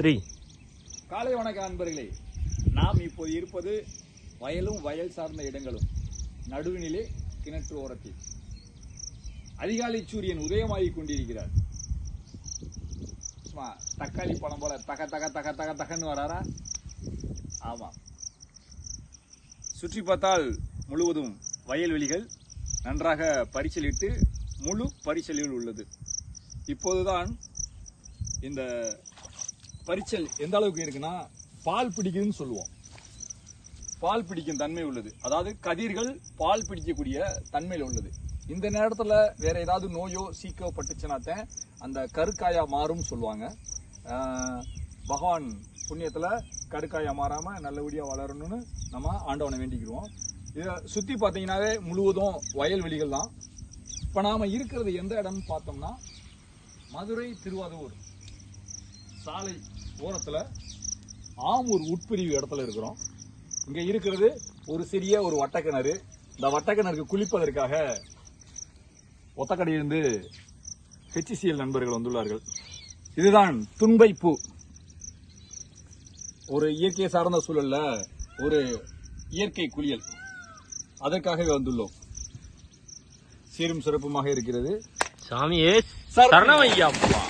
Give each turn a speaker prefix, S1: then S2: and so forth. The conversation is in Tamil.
S1: த்ரீ
S2: காலை வணக்கம் அன்பர்களே. நாம் இப்போது இருப்பது வயலும் வயல் சார்ந்த இடங்களும். நடுவினிலே கிணற்று ஓரத்தில். அதிகாலை சூரியன் உதயமாகிக் கொண்டிருக்கிறார். சும்மா தக்காளி பழம் போல தக தக தக தக தகன்னு வராரா? ஆமாம் சுற்றி பார்த்தால் முழுவதும் வயல்வெளிகள் நன்றாக பரிசலிட்டு முழு பரிசலில் உள்ளது. இப்போதுதான் இந்த பரிச்சல் எந்த அளவுக்கு இருக்குன்னா பால் பிடிக்குதுன்னு சொல்லுவோம். பால் பிடிக்கும் தன்மை உள்ளது. அதாவது கதிர்கள் பால் பிடிக்கக்கூடிய தன்மையில் உள்ளது. இந்த நேரத்தில் வேற ஏதாவது நோயோ சீக்கோ பட்டுச்சுனாத்தான் அந்த கருக்காயா மாறும்னு சொல்லுவாங்க. பகவான் புண்ணியத்தில் கருக்காயா மாறாமல் நல்லபடியாக வளரணும்னு நம்ம ஆண்டவனை வேண்டிக்கிடுவோம் இதை சுற்றி பார்த்தீங்கன்னாவே முழுவதும் வயல்வெளிகள் தான் இப்போ நாம் இருக்கிறது எந்த இடம்னு பார்த்தோம்னா மதுரை திருவாரூர். சாலை ஓரத்துல ஆமூர் உட்பிரிவு இடத்துல இருக்கிறோம். இங்க இருக்கிறது ஒரு சிறிய ஒரு வட்டக்கிணறு. இந்த வட்டக்கிணறுக்கு குளிப்பதற்காக ஒத்தக்கடையிலிருந்து ஹெச்சிசிஎல் நண்பர்கள் வந்துள்ளார்கள். இதுதான் துன்பை பூ ஒரு இயற்கை சார்ந்த சூழல்ல ஒரு இயற்கை குளியல். அதற்காகவே வந்துள்ளோம். சீரும் சிறப்புமாக இருக்கிறது.
S1: சாமியே
S2: சரணம்.
S1: சரணம் ஐயாப்பா